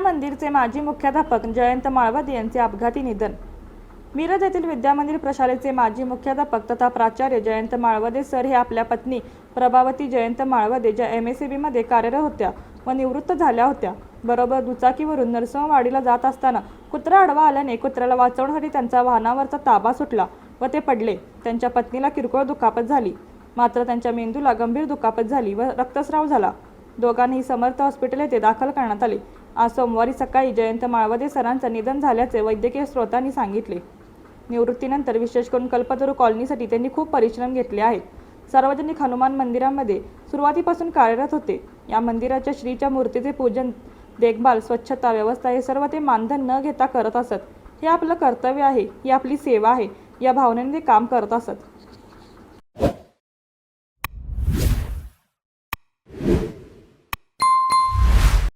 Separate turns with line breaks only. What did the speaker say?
मंदिरचे माजी मुख्याध्यापक जयंत माळवदे यांचे अपघाती निधन. मिरज येथील विद्यामंदिर प्रशालेचे माजी मुख्याध्यापक तथा प्राचार्य जयंत माळवदे सर हे आपल्या पत्नी प्रभावती जयंत माळवदे ज्या एम एस सी बीमध्ये कार्यरत होत्या व निवृत्त झाल्या होत्या. बरोबर दुचाकीवरून नरसिंहवाडीला जात असताना कुत्रा आडवा आल्याने कुत्र्याला वाचवण्यासाठी त्यांचा वाहनावरचा ताबा सुटला व ते पडले. त्यांच्या पत्नीला किरकोळ दुखापत झाली. मात्र त्यांच्या मेंदूला गंभीर दुखापत झाली व रक्तस्राव झाला. दोघांनी समर्थ हॉस्पिटल येथे दाखल करण्यात आले. आज सोमवारी सकाळी जयंत माळवदे सरांचं निधन झाल्याचे वैद्यकीय स्रोतांनी सांगितले. निवृत्तीनंतर विशेष करून कल्पतरू कॉलनीसाठी त्यांनी खूप परिश्रम घेतले आहेत. सार्वजनिक हनुमान मंदिरामध्ये सुरुवातीपासून कार्यरत होते. या मंदिराच्या श्रीच्या मूर्तीचे पूजन देखभाल स्वच्छता व्यवस्था हे सर्व ते मानधन न घेता करत असत. हे आपलं कर्तव्य आहे ही आपली सेवा आहे. या भावनेने ते काम करत असत.